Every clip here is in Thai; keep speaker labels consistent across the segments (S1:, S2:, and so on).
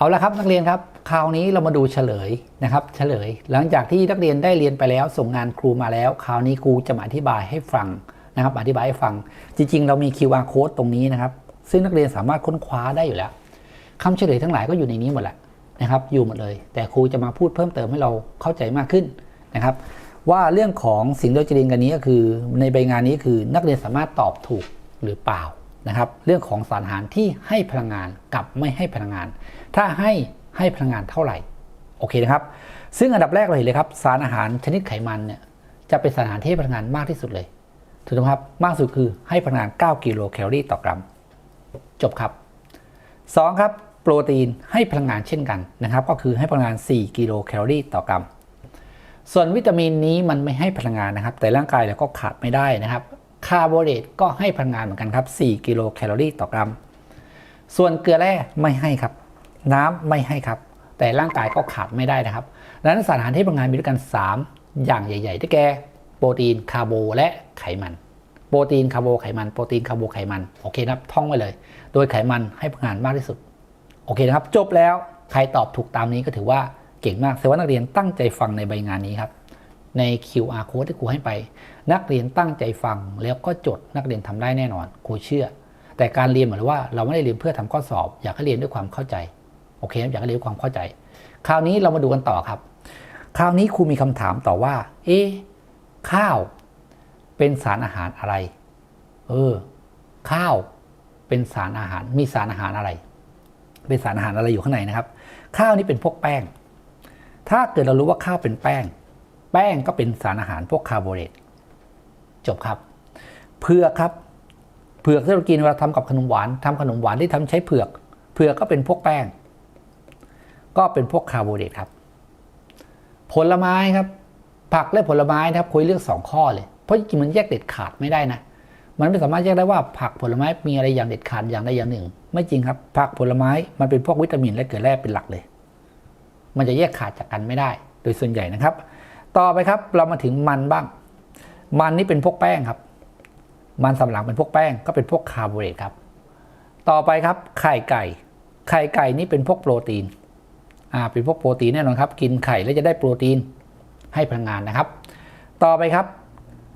S1: เอาละครับนักเรียนครับคราวนี้เรามาดูเฉลยนะครับ เฉลย หลังจากที่นักเรียนได้เรียนไปแล้ว ส่งงานครูมาแล้ว คราวนี้ครูจะมาอธิบายให้ฟังนะครับ อธิบายให้ฟัง จริง ๆ เรามี QR code ตรงนี้นะครับ ซึ่งนักเรียนสามารถค้นคว้าได้อยู่แล้วคำเฉลยทั้งหลายก็อยู่ในนี้หมดแหละนะครับ อยู่หมดเลย แต่ครูจะมาพูดเพิ่มเติมให้เราเข้าใจมากขึ้นนะครับ ว่าเรื่องของสิ่งที่เราจะเรียนกันนี้ก็คือ ในใบงานนี้คือนักเรียนสามารถตอบถูกหรือเปล่า นะครับเรื่องของสารอาหารที่ให้พลังงานกับไม่ให้พลังงาน ถ้าให้ให้พลังงานเท่าไหร่โอเคนะครับ ซึ่งอันดับแรกเราเห็นเลยครับสารอาหารชนิดไขมันเนี่ยจะเป็นสารอาหารที่ให้พลังงานมากที่สุดเลยถูกต้องครับมากสุดคือให้พลังงาน 9 กิโลแคลอรี่ต่อกรัม จบครับ 2 ครับโปรตีนให้พลังงานเช่นกันนะครับ ก็คือให้พลังงาน 4 กิโลแคลอรี่ต่อกรัม ส่วนวิตามินนี้มันไม่ให้พลังงานนะครับ แต่ร่างกายเราก็ขาดไม่ได้นะครับ คาร์โบไฮเดรตก็ให้พลังงานเหมือนกันครับ 4 กิโลแคลอรี่ต่อกรัม ส่วนเกลือแร่ไม่ให้ครับ น้ำไม่ให้ครับ แต่ร่างกายก็ขาดไม่ได้นะครับดังนั้นสารอาหารที่พลังงานมีด้วยกัน 3 อย่างใหญ่ๆได้แก่โปรตีนคาร์โบและไขมันโปรตีนคาร์โบไขมันโปรตีนคาร์โบไขมันโอเคนะครับท่องไว้เลย โดยไขมันให้พลังงานมากที่สุด โอเคนะครับ จบแล้วใครตอบถูกตามนี้ก็ถือว่าเก่งมากแสดงว่านักเรียนตั้งใจฟังในใบงานนี้ครับ ใน QR code ที่ครูให้ไป นักเรียนตั้งใจฟังแล้วก็จดนักเรียนทำได้แน่นอนครูเชื่อ แต่การเรียนเหมือนว่าเราไม่ได้เรียนเพื่อทำข้อสอบ อยากให้เรียนด้วยความเข้าใจโอเคอยากให้เรียนด้วยความเข้าใจ คราวนี้เรามาดูกันต่อครับ คราวนี้ครูมีคำถามต่อว่า เอ๊ข้าวเป็นสารอาหารอะไร เออ ข้าวเป็นสารอาหาร มีสารอาหารอะไร เป็นสารอาหารอะไรอยู่ข้างในนะครับ ข้าวนี่เป็นพวกแป้ง ถ้าเกิดเรารู้ว่าข้าวเป็นแป้ง แป้งก็เป็นสารอาหารพวกคาร์โบไฮเดรตจบครับ เผือกครับเผือกที่เรากินเวลาทำกับขนมหวานทำขนมหวานที่ทำใช้เผือก เผือกก็เป็นพวกแป้ง ก็เป็นพวกคาร์โบไฮเดรตครับ ผลไม้ครับ ผักและผลไม้นะครับคุยเลือกสองข้อเลย เพราะจริงมันแยกเด็ดขาดไม่ได้นะ มันไม่สามารถแยกได้ว่าผักผลไม้มีอะไรอย่างเด็ดขาดอย่างใดอย่างหนึ่ง ไม่จริงครับ ผักผลไม้มันเป็นพวกวิตามินและเกลือแร่เป็นหลักเลย มันจะแยกขาดจากกันไม่ได้ โดยส่วนใหญ่นะครับ ต่อไปครับเรามาถึงมันบ้าง มันนี่เป็นพวกแป้งครับ มันสำหลังเป็นพวกแป้งก็เป็นพวกคาร์โบไฮเดรตครับ ต่อไปครับไข่ไก่ ไข่ไก่นี่เป็นพวกโปรตีน อ่าเป็นพวกโปรตีนแน่นอนครับ กินไข่แล้วจะได้โปรตีนให้พลังงานนะครับ ต่อไปครับ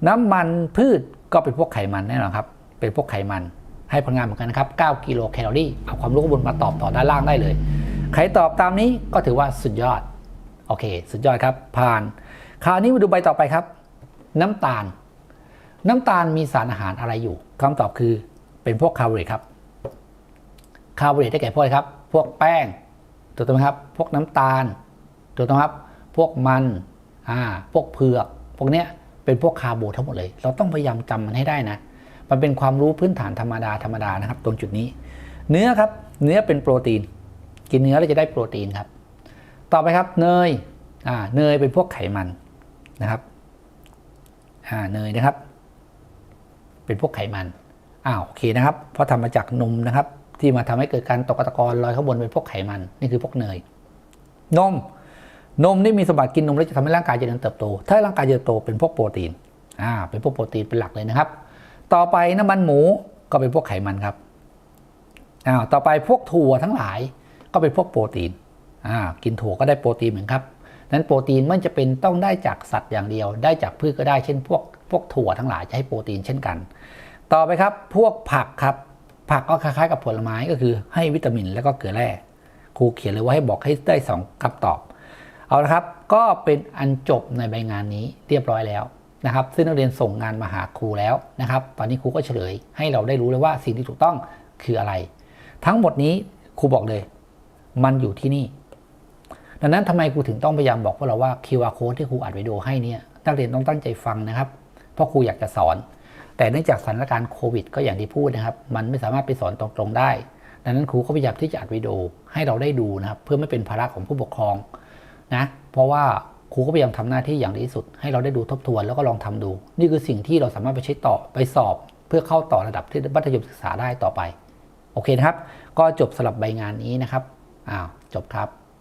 S1: น้ำมันพืชก็เป็นพวกไขมันแน่นอนครับ เป็นพวกไขมันให้พลังงานเหมือนกันนะครับ 9 กิโลแคลอรี่ เอาความรู้ข้างบนมาตอบต่อด้านล่างได้เลย ใครตอบตามนี้ก็ถือว่าสุดยอด โอเค สุดยอดครับ ผ่าน คราวนี้มาดูใบต่อไปครับ น้ำตาล น้ำตาลมีสารอาหารอะไรอยู่คำตอบคือเป็นพวกคาร์โบไฮเดรตครับ คาร์โบไฮเดรตได้แก่พวกอะไรครับ พวกแป้งถูกต้องไหมครับ พวกน้ำตาลถูกต้องครับ พวกมัน อ่า พวกเผือก พวกเนี้ยเป็นพวกคาร์โบทั้งหมดเลย เราต้องพยายามจำมันให้ได้นะ มันเป็นความรู้พื้นฐานธรรมดาธรรมดานะครับ ตรงจุดนี้ เนื้อครับ เนื้อเป็นโปรตีน กินเนื้อเราจะได้โปรตีนครับ ต่อไปครับเนยอ่าเนยเป็นพวกไขมันนะครับอ่าเนยนะครับ เป็นพวกไขมันอ้าวโอเคนะครับ เพราะทำมาจากนมนะครับ ที่มาทำให้เกิดการตกตะกอนลอยข้างบนเป็นพวกไขมันนี่คือพวกเนย นม นมนี่มีสมบัติกินนมแล้วจะทำให้ร่างกายเจริญเติบโต ถ้าร่างกายเจริญโตเป็นพวกโปรตีนอ่าเป็นพวกโปรตีนเป็นหลักเลยนะครับ ต่อไปน้ำมันหมูก็เป็นพวกไขมันครับอ้าวต่อไปพวกถั่วทั้งหลายก็เป็นพวกโปรตีน กินถั่วก็ได้โปรตีนเหมือนครับนั้นโปรตีนไม่จะเป็นต้องได้จากสัตว์อย่างเดียว ได้จากพืชก็ได้เช่นพวกพวกถั่วทั้งหลายจะให้โปรตีนเช่นกัน ต่อไปครับพวกผักครับผักก็คล้ายๆกับผลไม้ก็คือให้วิตามินแล้วก็เกลือแร่ครูเขียนเลยว่าให้บอกให้ได้สองคำตอบ เอาละครับก็เป็นอันจบในใบงานนี้เรียบร้อยแล้วนะครับซึ่งนักเรียนส่งงานมาหาครูแล้วนะครับ ตอนนี้ครูก็เฉลย ให้เราได้รู้เลยว่าสิ่งที่ถูกต้องคืออะไร ทั้งหมดนี้ครูบอกเลย มันอยู่ที่นี่ ดังนั้นทำไมครูถึงต้องพยายามบอกพวกเราว่า QR code ที่ครูอัดวิดีโอให้เนี่ยนักเรียนต้องตั้งใจฟังนะครับ เพราะครูอยากจะสอน แต่เนื่องจากสถานการณ์โควิด ก็อย่างที่พูดนะครับ มันไม่สามารถไปสอนตรงๆได้ ดังนั้นครูก็พยายามที่จะอัดวิดีโอให้เราได้ดูนะครับ เพื่อไม่เป็นภาระของผู้ปกครองนะเพราะว่าครูก็พยายามทำหน้าที่อย่างดีที่สุด ให้เราได้ดูทบทวนแล้วก็ลองทำดู นี่คือสิ่งที่เราสามารถไปใช้ต่อไปสอบ เพื่อเข้าต่อระดับที่มัธยมศึกษาได้ต่อไป โอเคนะครับ ก็จบสำหรับใบงานนี้นะครับอ้าวจบครับ